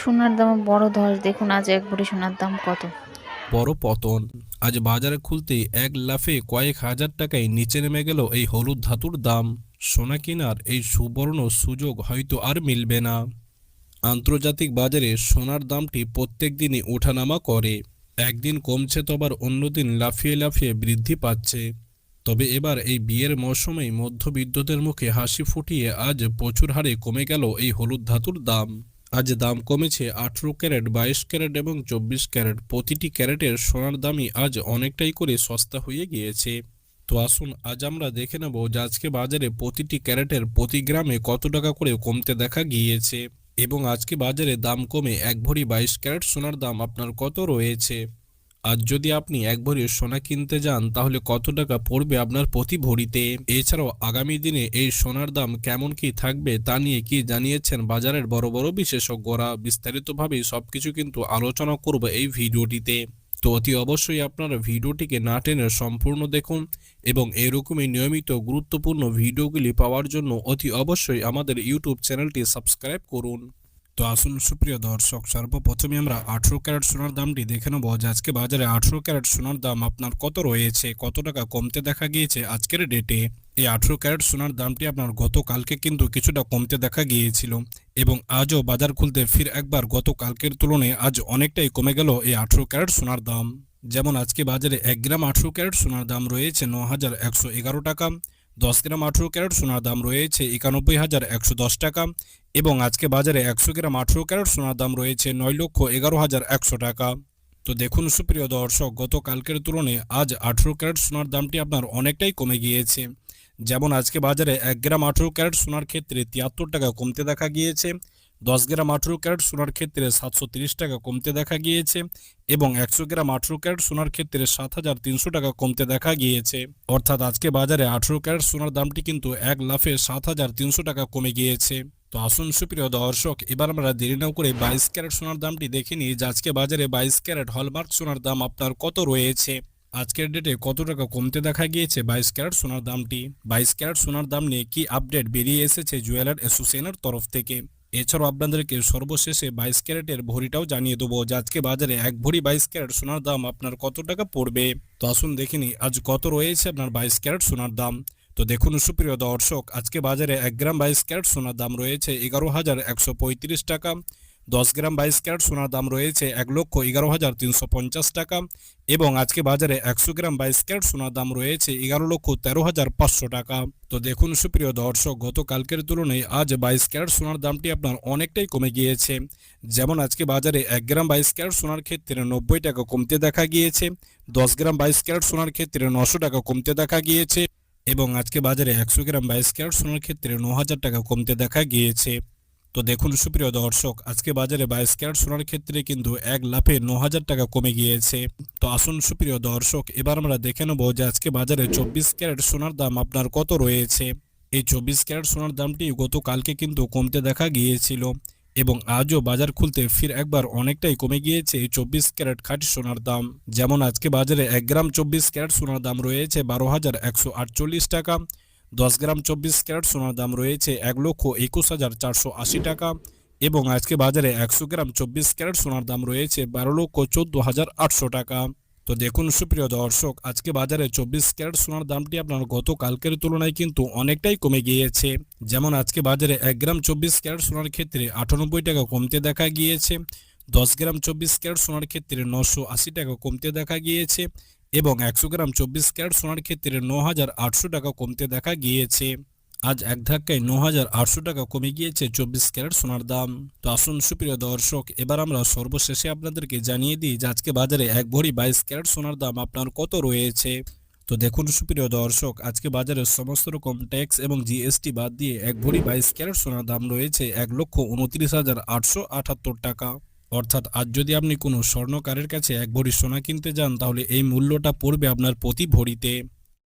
সোনার দাম বড় ধস, দেখুন আজ এক ভরি সোনার দাম কত। বড় পতন। আজ বাজারে খুলতেই এক লাফে কয়েক হাজার টাকায় নিচে নেমে গেল এই হলুদ ধাতুর দাম। সোনা কেনার এই সুবর্ণ সুযোগ হয়তো আর মিলবে না। আন্তর্জাতিক বাজারে সোনার দামটি প্রত্যেক দিনই ওঠানামা করে। একদিন কমছে তো আবার অন্যদিন লাফিয়ে লাফিয়ে বৃদ্ধি পাচ্ছে। তবে এবার এই বিয়ের মৌসুমেই মধ্যবিত্তদের মুখে হাসি ফুটিয়ে আজ প্রচুর হারে কমে গেল এই হলুদ ধাতুর দাম। আজ দাম কমেছে আঠেরো ক্যারেট, বাইশ ক্যারেট এবং চব্বিশ ক্যারেট। প্রতিটি ক্যারেটের সোনার দামই আজ অনেকটাই করে সস্তা হয়ে গিয়েছে। তো আসুন, আজ আমরা দেখে নেব যে আজকে বাজারে প্রতিটি ক্যারেটের প্রতি গ্রামে কত টাকা করে কমতে দেখা গিয়েছে এবং আজকে বাজারে দাম কমে এক ভরি বাইশ ক্যারেট সোনার দাম আপনার কত রয়েছে? আজ যদি আপনি এক ভরি সোনা কিনতে যান, তাহলে কত টাকা পড়বে আপনার প্রতি ভরিতে? এছাড়াও আগামী দিনে এই সোনার দাম কেমন কি থাকবে তা নিয়ে কি জানিয়েছেন বাজারের বড় বড় বিশেষজ্ঞরা? বিস্তারিতভাবে সবকিছু কিন্তু আলোচনা করব এই ভিডিওটিতে। তো অতি অবশ্যই আপনারা ভিডিওটিকে না টেনে সম্পূর্ণ দেখুন এবং এরকমই নিয়মিত গুরুত্বপূর্ণ ভিডিওগুলি পাওয়ার জন্য অতি অবশ্যই আমাদের ইউটিউব চ্যানেলটি সাবস্ক্রাইব করুন। তো আসুন, সুপ্রিয় দর্শক, সর্বপ্রথমে আমরা আঠেরো ক্যারেট সোনার দামটি দেখে নেব। যে আজকে বাজারে আঠেরো ক্যারেট সোনার দাম আপনার কত রয়েছে, কত টাকা কমতে দেখা গিয়েছে? আজকের ডেটে এই আঠেরো ক্যারেট সোনার দামটি আপনার গতকালকে কিন্তু কিছুটা কমতে দেখা গিয়েছিল এবং আজও বাজার খুলতে ফির একবার গতকালকের তুলনায় আজ অনেকটাই কমে গেল এই আঠেরো ক্যারেট সোনার দাম। যেমন আজকে বাজারে এক গ্রাম আঠেরো ক্যারেট সোনার দাম রয়েছে ন হাজার একশো এগারো টাকা। দশ গ্রাম আঠেরো ক্যারেট সোনার দাম রয়েছে একানব্বই হাজার একশো দশ টাকা এবং আজকে বাজারে একশো গ্রাম আঠেরো ক্যারেট সোনার দাম রয়েছে নয় লক্ষ এগারো হাজার একশো টাকা। তো দেখুন সুপ্রিয় দর্শক, গতকালকের তুলনায় আজ আঠেরো ক্যারেট সোনার দামটি আপনার অনেকটাই কমে গিয়েছে। যেমন আজকে বাজারে এক গ্রাম আঠেরো ক্যারেট সোনার ক্ষেত্রে তিয়াত্তর টাকা কমতে দেখা গিয়েছে। দশ গ্রাম আঠেরো ক্যারেট সোনার ক্ষেত্রে সাতশো টাকা কমতে দেখা গিয়েছে এবং একশো গ্রাম আঠেরো ক্যারেট সোনার ক্ষেত্রে সাত হাজার তিনশো টাকা কমতে দেখা গিয়েছে। অর্থাৎ আজকে বাজারে আঠেরো ক্যারেট সোনার দামটি কিন্তু এক লাফে সাত হাজার তিনশো টাকা কমে গিয়েছে। তো আসুন সুপ্রিয় দর্শক, এবার আমরা দেরি না করে বাইশ ক্যারেট সোনার দামটি দেখে নিই যে আজকে বাজারে বাইশ ক্যারেট হলমার্ক সোনার দাম আপনার কত রয়েছে। আজকের ডেটে কত টাকা কমতে দেখা গিয়েছে বাইশ ক্যারেট সোনার দামটি? বাইশ ক্যারেট সোনার দাম নিয়ে কি আপডেট বেরিয়ে এসেছে জুয়েলার অ্যাসোসিয়েশনের তরফ থেকে? এছাড়াও আপনাদেরকে সর্বশেষে বাইশ ক্যারেটের ভরিটাও জানিয়ে দেবো। যে আজকে বাজারে এক ভরি বাইশ ক্যারেট সোনার দাম আপনার কত টাকা পড়বে? তো আসুন দেখিনি আজ কত রয়েছে আপনার বাইশ ক্যারেট সোনার দাম? তো দেখুন সুপ্রিয় দর্শক, আজকে বাজারে এক গ্রাম বাইশ ক্যারেট সোনার দাম রয়েছে এগারো হাজার একশো পঁয়ত্রিশ টাকা। দশ গ্রাম বাইশ ক্যারেট সোনার দাম রয়েছে এক লক্ষ এগারো হাজার তিনশো পঞ্চাশ টাকা এবং আজকে বাজারে একশো গ্রাম বাইশ ক্যারেট সোনার দাম রয়েছে এগারো লক্ষ তেরো হাজার পাঁচশো টাকা। তো দেখুন সুপ্রিয় দর্শক গতকালকের তুলনায় আজ বাইশ ক্যারেট সোনার দামটি আপনার অনেকটাই কমে গিয়েছে। যেমন আজকে বাজারে এক গ্রাম বাইশ ক্যারেট সোনার ক্ষেত্রে নব্বই টাকা কমতে দেখা গিয়েছে, দশ গ্রাম বাইশ ক্যারেট সোনার ক্ষেত্রে নশো টাকা কমতে দেখা গিয়েছে এবং আজকে বাজারে একশো গ্রাম বাইশ ক্যারেট সোনার ক্ষেত্রে ন হাজার টাকা কমতে দেখা গিয়েছে। তো দেখুন, সুপ্রিয় দর্শক, আজকে বাজারে বাইশ ক্যারেট সোনার ক্ষেত্রে কিন্তু এক লাফে ন হাজার টাকা কমে গিয়েছে। তো আসুন, সুপ্রিয় দর্শক, এবার আমরা দেখে নেব যে আজকে বাজারে চব্বিশ ক্যারেট সোনার দাম আপনার কত রয়েছে। এই চব্বিশ ক্যারেট সোনার দামটি গতকালকে কিন্তু কমতে দেখা গিয়েছিল এবং আজও বাজার খুলতে ফির একবার অনেকটাই কমে গিয়েছে এই চব্বিশ ক্যারেট খাঁটি সোনার দাম। যেমন আজকে বাজারে এক গ্রাম চব্বিশ ক্যারেট সোনার দাম রয়েছে বারো হাজার একশো আটচল্লিশ টাকা। দশ গ্রাম চব্বিশ ক্যারেট সোনার দাম রয়েছে এক লক্ষ একুশ হাজার চারশো আশি টাকা এবং আজকে বাজারে একশো গ্রাম চব্বিশ ক্যারেট সোনার দাম রয়েছে বারো লক্ষ চোদ্দ হাজার আটশো টাকা। তো দেখুন সুপ্রিয় দর্শক, আজকে বাজারে চব্বিশ ক্যারেট সোনার দামটি আপনার গতকালকের তুলনায় কিন্তু অনেকটাই কমে গিয়েছে। যেমন আজকে বাজারে এক গ্রাম চব্বিশ ক্যারেট সোনার ক্ষেত্রে আটানব্বই টাকা কমতে দেখা গিয়েছে। দশ গ্রাম চব্বিশ ক্যারেট সোনার ক্ষেত্রে নশো আশি টাকা কমতে দেখা গিয়েছে এবং একশো গ্রাম চব্বিশ ক্যারেট সোনার ক্ষেত্রে ন হাজার আটশো টাকা কমতে দেখা গিয়েছে। আজ এক ধাক্কায় ন হাজার আটশো টাকা কমে গিয়েছে চব্বিশ ক্যারেট সোনার দাম। তো আসুন সুপ্রিয় দর্শক, এবার আমরা সর্বশেষে আপনাদেরকে জানিয়ে দিই যে আজকে বাজারে এক ভরি বাইশ ক্যারেট সোনার দাম আপনার কত রয়েছে। তো দেখুন সুপ্রিয় দর্শক, আজকে বাজারে সমস্ত রকম ট্যাক্স এবং জিএসটি বাদ দিয়ে এক ভরি বাইশ ক্যারেট সোনার দাম রয়েছে এক লক্ষ উনত্রিশ হাজার আটশো আটাত্তর টাকা। অর্থাৎ আজ যদি আপনি কোনো স্বর্ণকারের কাছে এক ভরি সোনা কিনতে যান, তাহলে এই মূল্যটা পড়বে আপনার প্রতি ভরিতে।